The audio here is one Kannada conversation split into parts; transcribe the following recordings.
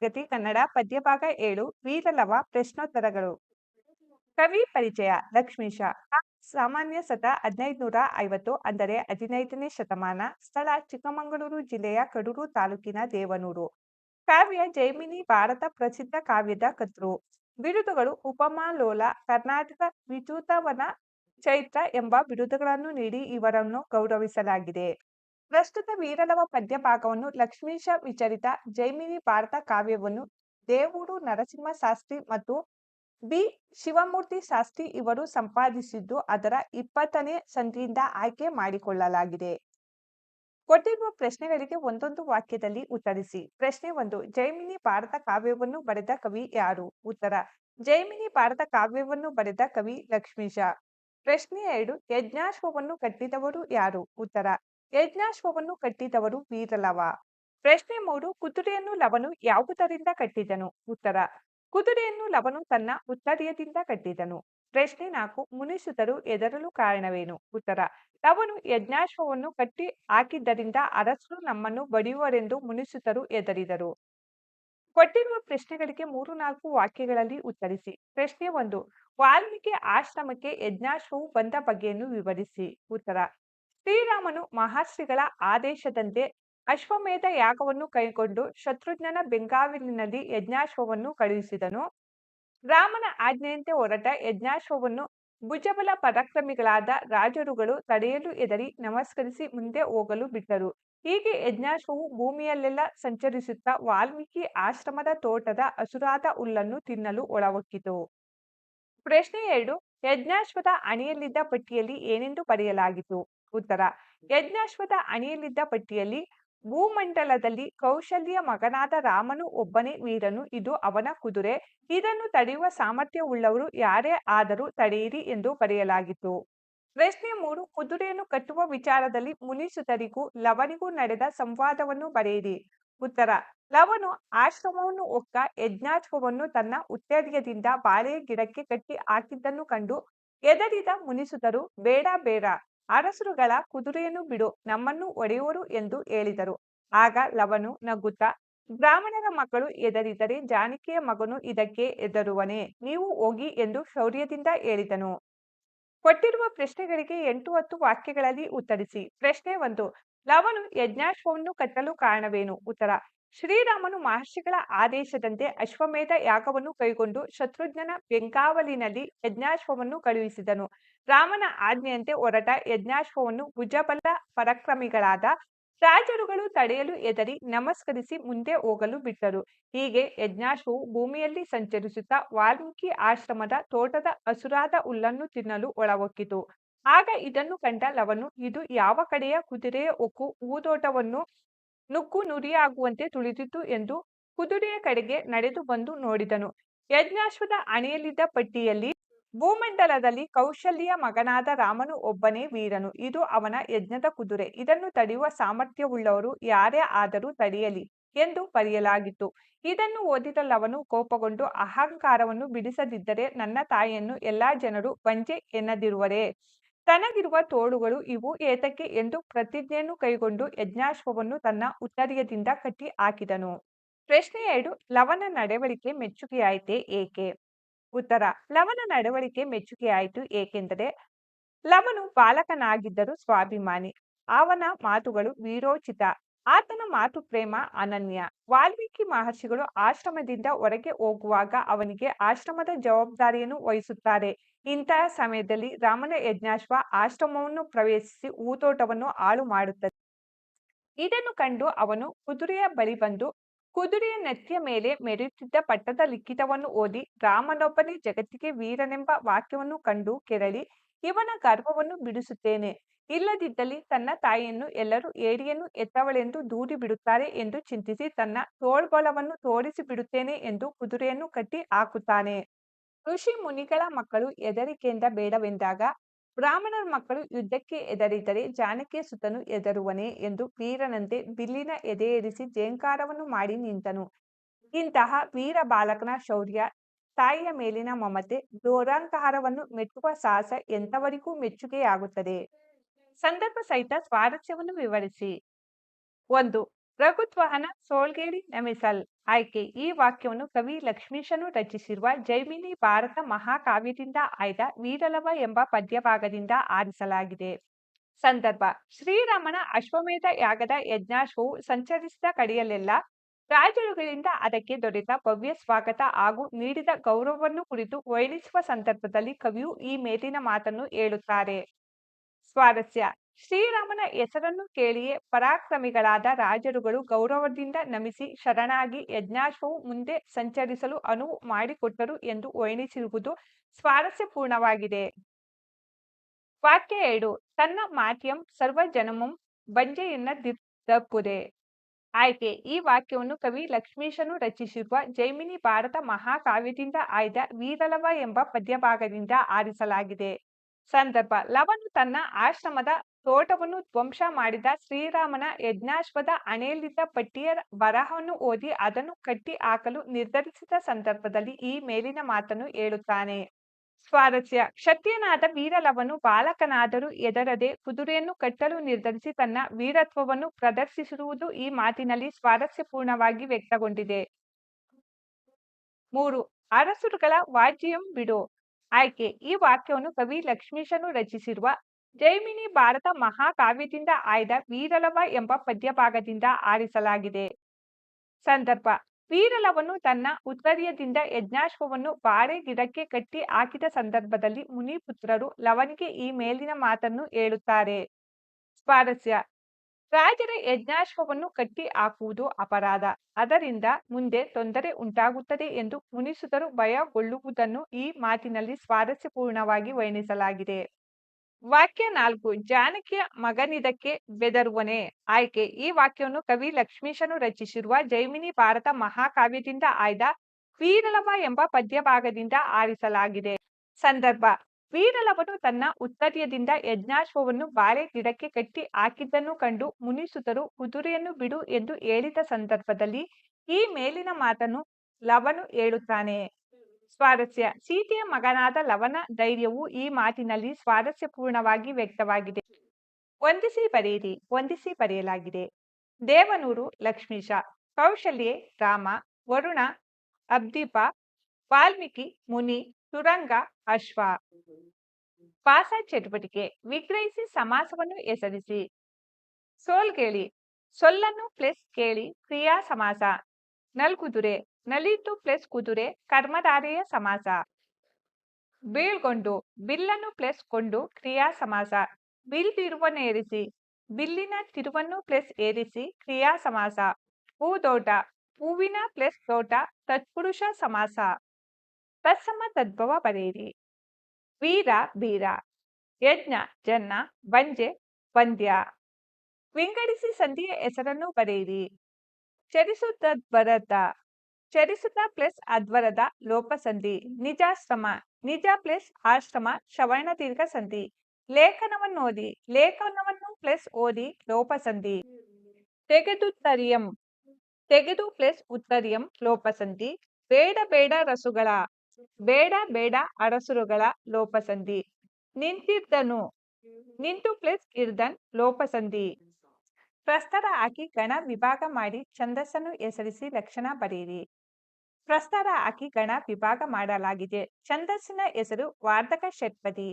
ತರಗತಿ ಕನ್ನಡ ಪದ್ಯಭಾಗ ಏಳು, ವೀರಲವ ಪ್ರಶ್ನೋತ್ತರಗಳು. ಕವಿ ಪರಿಚಯ, ಲಕ್ಷ್ಮೀಶ. ಸಾಮಾನ್ಯ ಸತ ಹದಿನೈದುನೂರ ಐವತ್ತು ಅಂದರೆ ಹದಿನೈದನೇ ಶತಮಾನ, ಸ್ಥಳ ಚಿಕ್ಕಮಗಳೂರು ಜಿಲ್ಲೆಯ ಕಡೂರು ತಾಲೂಕಿನ ದೇವನೂರು. ಕಾವ್ಯ ಜೈಮಿನಿ ಭಾರತ ಪ್ರಸಿದ್ಧ ಕಾವ್ಯದ ಕರ್ತೃ. ಬಿರುದುಗಳು ಉಪಮಾಲೋಲ ಕರ್ನಾಟಕ ವಿದ್ಯುತವನ ಚೈತ್ರ ಎಂಬ ಬಿರುದುಗಳನ್ನು ನೀಡಿ ಇವರನ್ನು ಗೌರವಿಸಲಾಗಿದೆ. ಪ್ರಸ್ತುತ ವೀರಲವ ಪದ್ಯ ಭಾಗವನ್ನು ಲಕ್ಷ್ಮೀಶ ವಿಚರಿತ ಜೈಮಿನಿ ಭಾರತ ಕಾವ್ಯವನ್ನು ದೇವೂರು ನರಸಿಂಹ ಶಾಸ್ತ್ರಿ ಮತ್ತು ಬಿ. ಶಿವಮೂರ್ತಿ ಶಾಸ್ತ್ರಿ ಇವರು ಸಂಪಾದಿಸಿದ್ದು, ಅದರ ಇಪ್ಪತ್ತನೇ ಸಂಧಿಯಿಂದ ಆಯ್ಕೆ ಮಾಡಿಕೊಳ್ಳಲಾಗಿದೆ. ಕೊಟ್ಟಿರುವ ಪ್ರಶ್ನೆಗಳಿಗೆ ಒಂದೊಂದು ವಾಕ್ಯದಲ್ಲಿ ಉತ್ತರಿಸಿ. ಪ್ರಶ್ನೆ ಒಂದು, ಜೈಮಿನಿ ಭಾರತ ಕಾವ್ಯವನ್ನು ಬರೆದ ಕವಿ ಯಾರು? ಉತ್ತರ, ಜೈಮಿನಿ ಭಾರತ ಕಾವ್ಯವನ್ನು ಬರೆದ ಕವಿ ಲಕ್ಷ್ಮೀಶ. ಪ್ರಶ್ನೆ ಎರಡು, ಯಜ್ಞಾಶ್ವವನ್ನು ಕಟ್ಟಿದವರು ಯಾರು? ಉತ್ತರ ಯಜ್ಞಾಶ್ವವನ್ನು ಕಟ್ಟಿದವರು ವೀರಲವ. ಪ್ರಶ್ನೆ ಮೂರು, ಕುದುರೆಯನ್ನು ಲವನು ಯಾವುದರಿಂದ ಕಟ್ಟಿದನು? ಉತ್ತರ, ಕುದುರೆಯನ್ನು ಲವನು ತನ್ನ ಉತ್ತರಿಯದಿಂದ ಕಟ್ಟಿದನು. ಪ್ರಶ್ನೆ ನಾಲ್ಕು ಮುನಿಸುತರು ಎದರಲು ಕಾರಣವೇನು? ಉತ್ತರ, ಲವನು ಯಜ್ಞಾಶ್ವವನ್ನು ಕಟ್ಟಿ ಹಾಕಿದ್ದರಿಂದ ಅರಸರು ನಮ್ಮನ್ನು ಬಡಿಯುವರೆಂದು ಮುನಿಸುತರು ಎದರಿದರು ಕೊಟ್ಟಿರುವ ಪ್ರಶ್ನೆಗಳಿಗೆ ಮೂರು, ನಾಲ್ಕು ವಾಕ್ಯಗಳಲ್ಲಿ ಉತ್ತರಿಸಿ. ಪ್ರಶ್ನೆ ಒಂದು, ವಾಲ್ಮೀಕಿ ಆಶ್ರಮಕ್ಕೆ ಯಜ್ಞಾಶ್ವವು ಬಂದ ಬಗೆಯನ್ನು ವಿವರಿಸಿ. ಉತ್ತರ ಶ್ರೀರಾಮನು ಮಹರ್ಷಿಗಳ ಆದೇಶದಂತೆ ಅಶ್ವಮೇಧ ಯಾಗವನ್ನು ಕೈಗೊಂಡು ಶತ್ರುಜ್ಞನ ಬೆಂಗಾವಲಿನಲ್ಲಿ ಯಜ್ಞಾಶ್ವವನ್ನು ಕಳುಹಿಸಿದನು. ರಾಮನ ಆಜ್ಞೆಯಂತೆ ಹೊರಟ ಯಜ್ಞಾಶ್ವವನ್ನು ಭುಜಬಲ ಪರಾಕ್ರಮಿಗಳಾದ ರಾಜರುಗಳು ತಡೆಯಲು ಎದರಿ ನಮಸ್ಕರಿಸಿ ಮುಂದೆ ಹೋಗಲು ಬಿಟ್ಟರು. ಹೀಗೆ ಯಜ್ಞಾಶ್ವವು ಭೂಮಿಯಲ್ಲೆಲ್ಲ ಸಂಚರಿಸುತ್ತಾ ವಾಲ್ಮೀಕಿ ಆಶ್ರಮದ ತೋಟದ ಹಸುರಾದ ಹುಲ್ಲನ್ನು ತಿನ್ನಲು ಒಳಹೊಕ್ಕಿತು. ಪ್ರಶ್ನೆ ಎರಡು, ಯಜ್ಞಾಶ್ವದ ಅಣಿಯಲ್ಲಿದ್ದ ಪಟ್ಟಿಯಲ್ಲಿ ಏನೆಂದು ಬರೆಯಲಾಗಿತ್ತು? ಉತ್ತರ. ಯಜ್ಞಾಶ್ವದ ಅಣಿಯಲ್ಲಿದ್ದ ಪಟ್ಟಿಯಲ್ಲಿ ಭೂಮಂಡಲದಲ್ಲಿ ಕೌಶಲ್ಯ ಮಗನಾದ ರಾಮನು ಒಬ್ಬನೇ ವೀರನು. ಇದು ಅವನ ಕುದುರೆ. ಇದನ್ನು ತಡೆಯುವ ಸಾಮರ್ಥ್ಯವುಳ್ಳವರು ಯಾರೇ ಆದರೂ ತಡೆಯಿರಿ ಎಂದು ಬರೆಯಲಾಗಿತ್ತು ಪ್ರಶ್ನೆ ಮೂರು. ಕುದುರೆಯನ್ನು ಕಟ್ಟುವ ವಿಚಾರದಲ್ಲಿ ಮುನಿಸುತರಿಗೂ ಲವನಿಗೂ ನಡೆದ ಸಂವಾದವನ್ನು ಬರೆಯಿರಿ. ಉತ್ತರ. ಲವನು ಆಶ್ರಮವನ್ನು ಒಕ್ಕ ಯಜ್ಞಾಶ್ವವನ್ನು ತನ್ನ ಉತ್ತರ್ಯದಿಂದ ಬಾಳೆಯ ಗಿಡಕ್ಕೆ ಕಟ್ಟಿ ಹಾಕಿದ್ದನ್ನು ಕಂಡು ಎದರಿದ ಮುನಿಸುತರು, ಬೇಡ ಬೇಡ. ಅರಸರುಗಳ ಕುದುರೆಯನ್ನು ಬಿಡು, ನಮ್ಮನ್ನು ಒಡೆಯುವರು ಎಂದು ಹೇಳಿದರು. ಆಗ ಲವನು ನಗುತ್ತಾ, ಬ್ರಾಹ್ಮಣರ ಮಕ್ಕಳು ಎದರಿದರೆ ಜಾನಕಿಯ ಮಗನು ಇದಕ್ಕೆ ಎದರುವನೇ ನೀವು ಹೋಗಿ ಎಂದು ಶೌರ್ಯದಿಂದ ಹೇಳಿದನು. ಕೊಟ್ಟಿರುವ ಪ್ರಶ್ನೆಗಳಿಗೆ ಎಂಟು ಹತ್ತು ವಾಕ್ಯಗಳಲ್ಲಿ ಉತ್ತರಿಸಿ. ಪ್ರಶ್ನೆ ಒಂದು, ಲವನು ಯಜ್ಞಾಶ್ವವನ್ನು ಕಟ್ಟಲು ಕಾರಣವೇನು? ಉತ್ತರ ಶ್ರೀರಾಮನು ಮಹರ್ಷಿಗಳ ಆದೇಶದಂತೆ ಅಶ್ವಮೇಧ ಯಾಗವನ್ನು ಕೈಗೊಂಡು ಶತ್ರುಜ್ಞನ ಬೆಂಕಾವಲಿನಲ್ಲಿ ಯಜ್ಞಾಶ್ವವನ್ನು ಕಳುಹಿಸಿದನು. ರಾಮನ ಆಜ್ಞೆಯಂತೆ ಹೊರಟ ಯಜ್ಞಾಶ್ವವನ್ನು ಭುಜಬಲ ಪರಾಕ್ರಮಿಗಳಾದ ರಾಜರುಗಳು ತಡೆಯಲು ಎದರಿ ನಮಸ್ಕರಿಸಿ ಮುಂದೆ ಹೋಗಲು ಬಿಟ್ಟರು. ಹೀಗೆ ಯಜ್ಞಾಶ್ವವು ಭೂಮಿಯಲ್ಲಿ ಸಂಚರಿಸುತ್ತಾ ವಾಲ್ಮೀಕಿ ಆಶ್ರಮದ ತೋಟದ ಹಸುರಾದ ಹುಲ್ಲನ್ನು ತಿನ್ನಲು ಒಳಹೊಕ್ಕಿತು. ಆಗ ಇದನ್ನು ಕಂಡ ಲವನು, ಇದು ಯಾವ ಕಡೆಯ ಕುದುರೆಯ ಒಕ್ಕು ಊದೋಟವನ್ನು ನುಗ್ಗು ನುರಿಯಾಗುವಂತೆ ತುಳಿದಿತು ಎಂದು ಕುದುರೆಯ ಕಡೆಗೆ ನಡೆದು ಬಂದು ನೋಡಿದನು. ಯಜ್ಞಾಶ್ವದ ಅಣೆಯಲ್ಲಿದ್ದ ಪಟ್ಟಿಯಲ್ಲಿ ಭೂಮಂಡಲದಲ್ಲಿ ಕೌಶಲ್ಯ ಮಗನಾದ ರಾಮನು ಒಬ್ಬನೇ ವೀರನು. ಇದು ಅವನ ಯಜ್ಞದ ಕುದುರೆ. ಇದನ್ನು ತಡೆಯುವ ಸಾಮರ್ಥ್ಯವುಳ್ಳವರು ಯಾರೇ ಆದರೂ ತಡೆಯಲಿ ಎಂದು ಬರೆಯಲಾಗಿತ್ತು. ಇದನ್ನು ಓದಿದ ಕೋಪಗೊಂಡು, ಅಹಂಕಾರವನ್ನು ಬಿಡಿಸದಿದ್ದರೆ ನನ್ನ ತಾಯಿಯನ್ನು ಎಲ್ಲಾ ಜನರು ಬಂಜೆ ಎನ್ನದಿರುವರೇ? ತನಗಿರುವ ತೋಳುಗಳು ಇವು ಏತಕ್ಕೆ ಎಂದು ಪ್ರತಿಜ್ಞೆಯನ್ನು ಕೈಗೊಂಡು ಯಜ್ಞಾಶ್ವವನ್ನು ತನ್ನ ಉತ್ತರಿಯದಿಂದ ಕಟ್ಟಿ ಹಾಕಿದನು. ಪ್ರಶ್ನೆ ಎರಡು, ಲವನ ನಡವಳಿಕೆ ಮೆಚ್ಚುಗೆಯಾಯಿತೆ ಏಕೆ? ಉತ್ತರ, ಲವನ ನಡವಳಿಕೆ ಮೆಚ್ಚುಗೆಯಾಯಿತು ಏಕೆಂದರೆ ಲವನು ಬಾಲಕನಾಗಿದ್ದರೂ ಸ್ವಾಭಿಮಾನಿ, ಅವನ ಮಾತುಗಳು ವೀರೋಚಿತ. ಆತನ ಮಾತು ಪ್ರೇಮ, ಅನನ್ಯ. ವಾಲ್ಮೀಕಿ ಮಹರ್ಷಿಗಳು ಆಶ್ರಮದಿಂದ ಹೊರಗೆ ಹೋಗುವಾಗ ಅವನಿಗೆ ಆಶ್ರಮದ ಜವಾಬ್ದಾರಿಯನ್ನು ವಹಿಸುತ್ತಾರೆ. ಇಂತಹ ಸಮಯದಲ್ಲಿ ರಾಮನ ಯಜ್ಞಾಶ್ವ ಆಶ್ರಮವನ್ನು ಪ್ರವೇಶಿಸಿ ಊತೋಟವನ್ನು ಹಾಳು ಮಾಡುತ್ತದೆ. ಇದನ್ನು ಕಂಡು ಅವನು ಕುದುರೆಯ ಬಳಿ ಬಂದು, ಕುದುರೆಯ ನೆತ್ತಿಯ ಮೇಲೆ ಮೆರೆಯುತ್ತಿದ್ದ ಪಟ್ಟದ ಲಿಖಿತವನ್ನು ಓದಿ, ರಾಮನೊಬ್ಬನೇ ಜಗತ್ತಿಗೆ ವೀರನೆಂಬ ವಾಕ್ಯವನ್ನು ಕಂಡು ಕೆರಳಿ, ಇವನ ಗರ್ವವನ್ನು ಬಿಡಿಸುತ್ತೇನೆ. ಇಲ್ಲದಿದ್ದಲ್ಲಿ ತನ್ನ ತಾಯಿಯನ್ನು ಎಲ್ಲರೂ ಏರಿಯನ್ನು ಎತ್ತವಳೆಂದು ದೂರಿ ಬಿಡುತ್ತಾರೆ ಎಂದು ಚಿಂತಿಸಿ ತನ್ನ ತೋಳ್ಬಲವನ್ನು ತೋರಿಸಿ ಬಿಡುತ್ತೇನೆ ಎಂದು ಕುದುರೆಯನ್ನು ಕಟ್ಟಿ ಹಾಕುತ್ತಾನೆ. ಋಷಿ ಮುನಿಗಳ ಮಕ್ಕಳು ಎದರಿಕೆಯಿಂದ ಬೇಡವೆಂದಾಗ ಬ್ರಾಹ್ಮಣರ ಮಕ್ಕಳು ಯುದ್ಧಕ್ಕೆ ಎದರಿದರೆ ಜಾನಕಿಯ ಸುತನು ಎದರುವನೆ ಎಂದು ವೀರನಂತೆ ಬಿಲ್ಲಿನ ಎದೆಯೇರಿಸಿ ಜೇಂಕಾರವನ್ನು ಮಾಡಿ ನಿಂತನು. ಇಂತಹ ವೀರ ಬಾಲಕನ ಶೌರ್ಯ, ತಾಯಿಯ ಮೇಲಿನ ಮಮತೆ ದೋರಾಂಕಾರವನ್ನು ಮೆಚ್ಚುವ ಸಾಹಸ ಎಂತವರಿಗೂ ಮೆಚ್ಚುಗೆಯಾಗುತ್ತದೆ. ಸಂದರ್ಭ ಸಹಿತ ಸ್ವಾರಸ್ಯವನ್ನು ವಿವರಿಸಿ. ಒಂದು ರಘುತ್ವಹನ ಸೋಳ್ಗೇಳಿ ನಮಿಸಲ್ ಆಯ್ಕೆ. ಈ ವಾಕ್ಯವನ್ನು ಕವಿ ಲಕ್ಷ್ಮೀಶನು ರಚಿಸಿರುವ ಜೈಮಿನಿ ಭಾರತ ಮಹಾಕಾವ್ಯದಿಂದ ಆಯ್ದ ವೀರಲವ ಎಂಬ ಪದ್ಯಭಾಗದಿಂದ ಆರಿಸಲಾಗಿದೆ. ಸಂದರ್ಭ, ಶ್ರೀರಾಮನ ಅಶ್ವಮೇಧ ಯಾಗದ ಯಜ್ಞಾಶ್ವವು ಸಂಚರಿಸಿದ ಕಡೆಯಲ್ಲೆಲ್ಲ ರಾಜರುಗಳಿಂದ ಅದಕ್ಕೆ ದೊರೆತ ಭವ್ಯ ಸ್ವಾಗತ ಹಾಗೂ ನೀಡಿದ ಗೌರವವನ್ನು ಕುರಿತು ವರ್ಣಿಸುವ ಸಂದರ್ಭದಲ್ಲಿ ಕವಿಯು ಈ ಮೇಲಿನ ಮಾತನ್ನು ಹೇಳುತ್ತಾರೆ. ಸ್ವಾರಸ್ಯ ಶ್ರೀರಾಮನ ಹೆಸರನ್ನು ಕೇಳಿಯೇ ಪರಾಕ್ರಮಿಗಳಾದ ರಾಜರುಗಳು ಗೌರವದಿಂದ ನಮಿಸಿ ಶರಣಾಗಿ ಯಜ್ಞಾಶ್ವವು ಮುಂದೆ ಸಂಚರಿಸಲು ಅನುವು ಮಾಡಿಕೊಟ್ಟರು ಎಂದು ವರ್ಣಿಸಿರುವುದು ಸ್ವಾರಸ್ಯಪೂರ್ಣವಾಗಿದೆ. ವಾಕ್ಯ ಎರಡು, ತನ್ನ ಮಾಟ್ಯಂ ಸರ್ವಜನಮಂ ಬಂಜೆಯನ್ನ ದಪ್ಪುದೆ. ಆಯ್ಕೆ, ಈ ವಾಕ್ಯವನ್ನು ಕವಿ ಲಕ್ಷ್ಮೀಶನು ರಚಿಸಿರುವ ಜೈಮಿನಿ ಭಾರತ ಮಹಾಕಾವ್ಯದಿಂದ ಆಯ್ದ ವೀರಲವ ಎಂಬ ಪದ್ಯಭಾಗದಿಂದ ಆರಿಸಲಾಗಿದೆ. ಸಂದರ್ಭ. ಲವನು ತನ್ನ ಆಶ್ರಮದ ತೋಟವನ್ನು ಧ್ವಂಸ ಮಾಡಿದ ಶ್ರೀರಾಮನ ಯಜ್ಞಾಶ್ವದ ಅಣೆಯಲ್ಲಿದ್ದ ಪಟ್ಟಿಯ ಬರಹವನ್ನು ಓದಿ ಅದನ್ನು ಕಟ್ಟಿ ಹಾಕಲು ನಿರ್ಧರಿಸಿದ ಸಂದರ್ಭದಲ್ಲಿ ಈ ಮೇಲಿನ ಮಾತನ್ನು ಹೇಳುತ್ತಾನೆ. ಸ್ವಾರಸ್ಯ. ಕ್ಷತ್ರಿಯನಾದ ವೀರಲವನು ಬಾಲಕನಾದರೂ ಎದರದೆ ಕುದುರೆಯನ್ನು ಕಟ್ಟಲು ನಿರ್ಧರಿಸಿ ತನ್ನ ವೀರತ್ವವನ್ನು ಪ್ರದರ್ಶಿಸಿರುವುದು ಈ ಮಾತಿನಲ್ಲಿ ಸ್ವಾರಸ್ಯಪೂರ್ಣವಾಗಿ ವ್ಯಕ್ತಗೊಂಡಿದೆ. ಮೂರು. ಅರಸುರುಗಳ ವಾಜ್ಯಂ ಬಿಡು. ಆಯ್ಕೆ. ಈ ವಾಕ್ಯವನ್ನು ಕವಿ ಲಕ್ಷ್ಮೀಶನು ರಚಿಸಿರುವ ಜೈಮಿನಿ ಭಾರತ ಮಹಾಕಾವ್ಯದಿಂದ ಆಯ್ದ ವೀರಲವ ಎಂಬ ಪದ್ಯಭಾಗದಿಂದ ಆರಿಸಲಾಗಿದೆ. ಸಂದರ್ಭ. ವೀರಲವನ್ನು ತನ್ನ ಉತ್ತರೀಯದಿಂದ ಯಜ್ಞಾಶ್ವವನ್ನು ಬಾರೆ ಗಿಡಕ್ಕೆ ಕಟ್ಟಿ ಹಾಕಿದ ಸಂದರ್ಭದಲ್ಲಿ ಮುನಿಪುತ್ರರು ಲವನಿಗೆ ಈ ಮೇಲಿನ ಮಾತನ್ನು ಹೇಳುತ್ತಾರೆ. ಸ್ವಾರಸ್ಯ. ರಾಜರ ಯಜ್ಞಾಶ್ವವನ್ನು ಕಟ್ಟಿ ಹಾಕುವುದು ಅಪರಾಧ. ಅದರಿಂದ ಮುಂದೆ ತೊಂದರೆ ಉಂಟಾಗುತ್ತದೆ ಎಂದು ಮುನಿಸುದರು ಭಯಗೊಳ್ಳುವುದನ್ನು ಈ ಮಾತಿನಲ್ಲಿ ಸ್ವಾರಸ್ಯಪೂರ್ಣವಾಗಿ ವರ್ಣಿಸಲಾಗಿದೆ. ವಾಕ್ಯ ನಾಲ್ಕು, ಜಾನಕಿಯ ಮಗನಿದಕ್ಕೆ ಬೆದರುವನೆ. ಆಯ್ಕೆ, ಈ ವಾಕ್ಯವನ್ನು ಕವಿ ಲಕ್ಷ್ಮೀಶನು ರಚಿಸಿರುವ ಜೈಮಿನಿ ಭಾರತ ಮಹಾಕಾವ್ಯದಿಂದ ಆಯ್ದ ವೀರಲವ ಎಂಬ ಪದ್ಯಭಾಗದಿಂದ ಆರಿಸಲಾಗಿದೆ. ಸಂದರ್ಭ ವೀರಲವನು ತನ್ನ ಉತ್ತರ್ಯದಿಂದ ಯಜ್ಞಾಶ್ವವನ್ನು ಬಾಳೆ ಗಿಡಕ್ಕೆ ಕಟ್ಟಿ ಹಾಕಿದ್ದನ್ನು ಕಂಡು ಮುನಿಸುತರು, ಕುದುರೆಯನ್ನು ಬಿಡು ಎಂದು ಹೇಳಿದ ಸಂದರ್ಭದಲ್ಲಿ ಈ ಮೇಲಿನ ಮಾತನ್ನು ಲವನು ಹೇಳುತ್ತಾನೆ. ಸ್ವಾರಸ್ಯ. ಸೀತೆಯ ಮಗನಾದ ಲವನ ಧೈರ್ಯವು ಈ ಮಾತಿನಲ್ಲಿ ಸ್ವಾರಸ್ಯಪೂರ್ಣವಾಗಿ ವ್ಯಕ್ತವಾಗಿದೆ. ವಂದಿಸಿ ಬರೆಯಿರಿ, ವಂದಿಸಿ ಬರೆಯಲಾಗಿದೆ. ದೇವನೂರು, ಲಕ್ಷ್ಮೀಶ. ಕೌಶಲ್ಯೆ, ರಾಮ, ವರುಣ, ಅಬ್ದೀಪ, ವಾಲ್ಮೀಕಿ, ಮುನಿ ತುರಂಗ ಅಶ್ವ ಪಾಸ ಚಟುವಟಿಕೆ ವಿಗ್ರಹಿಸಿ ಸಮಾಸವನ್ನು ಹೆಸರಿಸಿ ಸೋಲ್ಗೇಳಿ ಸೊಲ್ಲನ್ನು ಪ್ಲಸ್ ಕೇಳಿ ಕ್ರಿಯಾ ಸಮಾಸ ನಲ್ಕುದುರೆ ನಲಿತು ಪ್ಲಸ್ ಕುದುರೆ ಕರ್ಮಧಾರೆಯ ಸಮಾಸ ಬೀಳ್ಗೊಂಡು ಬಿಲ್ಲನ್ನು ಪ್ಲಸ್ ಕೊಂಡು ಕ್ರಿಯಾ ಸಮಾಸ ಬಿಲ್ ತಿರುವನ್ನೇರಿಸಿ ಬಿಲ್ಲಿನ ತಿರುವನ್ನು ಪ್ಲಸ್ ಏರಿಸಿ ಕ್ರಿಯಾ ಸಮಾಸ ಹೂದೋಟ ಹೂವಿನ ಪ್ಲಸ್ ತೋಟ ತತ್ಪುರುಷ ಸಮಾಸ ತತ್ಸಮ ತದ್ಭವ ಬರೆಯಿರಿ ವೀರ ಬೀರ ಯಜ್ಞ ಜನ್ನ ಬಂಜೆ ಪಂದ್ಯ ವಿಂಗಡಿಸಿ ಸಂಧಿಯ ಹೆಸರನ್ನು ಬರೆಯಿರಿ ಚರಿಸುತ್ತ ಚರಿಸುತ್ತ ಪ್ಲಸ್ ಅಧ್ವರದ ಲೋಪಸಂಧಿ ನಿಜಾಶ್ರಮ ನಿಜ ಪ್ಲಸ್ ಆಶ್ರಮ ಶ್ರವಣ ದೀರ್ಘ ಸಂಧಿ ಲೇಖನವನ್ನು ಓದಿ ಲೇಖನವನ್ನು ಪ್ಲಸ್ ಓದಿ ಲೋಪಸಂಧಿ ತೆಗೆದುತ್ತರಿಯಂ ತೆಗೆದು ಪ್ಲಸ್ ಉತ್ತರಿಯಂ ಲೋಪಸಂಧಿ ಬೇಡ ಬೇಡ ರಸುಗಳ ಬೇಡ ಬೇಡ ಅರಸುರುಗಳ ಲೋಪಸಂಧಿ. ನಿಂತಿದ್ದನು, ನಿಂತು ಪ್ಲಸ್ ಇರ್ದನ್ ಲೋಪಸಂಧಿ. ಪ್ರಸ್ತರ ಹಾಕಿ ಗಣ ವಿಭಾಗ ಮಾಡಿ ಛಂದಸ್ಸನ್ನು ಹೆಸರಿಸಿ ಲಕ್ಷಣ ಬರೆಯಿರಿ. ಪ್ರಸ್ತಾರ ಹಾಕಿ ಗಣ ವಿಭಾಗ ಮಾಡಲಾಗಿದೆ. ಛಂದಸ್ಸಿನ ಹೆಸರು ವಾರ್ಧಕ ಷಟ್ಪದಿ.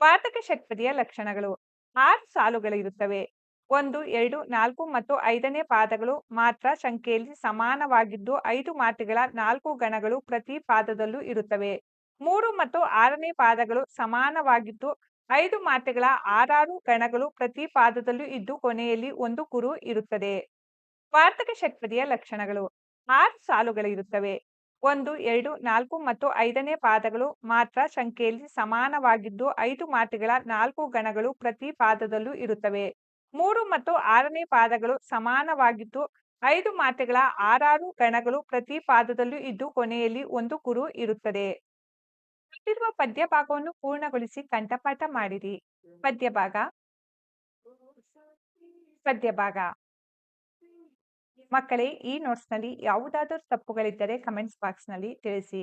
ವಾರ್ಧಕ ಷಟ್ಪದಿಯ ಲಕ್ಷಣಗಳು. ಆರು ಸಾಲುಗಳಿರುತ್ತವೆ. ಒಂದು, ಎರಡು, ನಾಲ್ಕು ಮತ್ತು ಐದನೇ ಪಾದಗಳು ಮಾತ್ರ ಸಂಖ್ಯೆಯಲ್ಲಿ ಸಮಾನವಾಗಿದ್ದು ಐದು ಮಾತುಗಳ ನಾಲ್ಕು ಗಣಗಳು ಪ್ರತಿ ಪಾದದಲ್ಲೂ ಇರುತ್ತವೆ. ಮೂರು ಮತ್ತು ಆರನೇ ಪಾದಗಳು ಸಮಾನವಾಗಿದ್ದು ಐದು ಮಾತೆಗಳ ಆರಾರು ಗಣಗಳು ಪ್ರತಿ ಪಾದದಲ್ಲೂ ಇದ್ದು ಕೊನೆಯಲ್ಲಿ ಒಂದು ಕುರು ಇರುತ್ತದೆ. ವಾರ್ತಕ ಷಟ್ಪದಿಯ ಲಕ್ಷಣಗಳು ಆರು ಸಾಲುಗಳಿರುತ್ತವೆ ಒಂದು, ಎರಡು, ನಾಲ್ಕು ಮತ್ತು ಐದನೇ ಪಾದಗಳು ಮಾತ್ರ ಸಂಖ್ಯೆಯಲ್ಲಿ ಸಮಾನವಾಗಿದ್ದು ಐದು ಮಾತುಗಳ ನಾಲ್ಕು ಗಣಗಳು ಪ್ರತಿ ಪಾದದಲ್ಲೂ ಇರುತ್ತವೆ. ಮೂರು ಮತ್ತು ಆರನೇ ಪಾದಗಳು ಸಮಾನವಾಗಿದ್ದು, ಐದು ಮಾತೆಗಳ ಆರಾರು ಗಣಗಳು ಪ್ರತಿ ಪಾದದಲ್ಲೂ ಇದ್ದು ಕೊನೆಯಲ್ಲಿ ಒಂದು ಕುರು ಇರುತ್ತದೆ. ಕೊಟ್ಟಿರುವ ಪದ್ಯ ಭಾಗವನ್ನು ಪೂರ್ಣಗೊಳಿಸಿ ಕಂಠಪಾಠ ಮಾಡಿರಿ. ಪದ್ಯ ಭಾಗ ಪದ್ಯ ಭಾಗ ಮಕ್ಕಳೇ, ಈ ನೋಟ್ಸ್ನಲ್ಲಿ ಯಾವುದಾದರೂ ತಪ್ಪುಗಳಿದ್ದರೆ ಕಮೆಂಟ್ಸ್ ಬಾಕ್ಸ್ನಲ್ಲಿ ತಿಳಿಸಿ.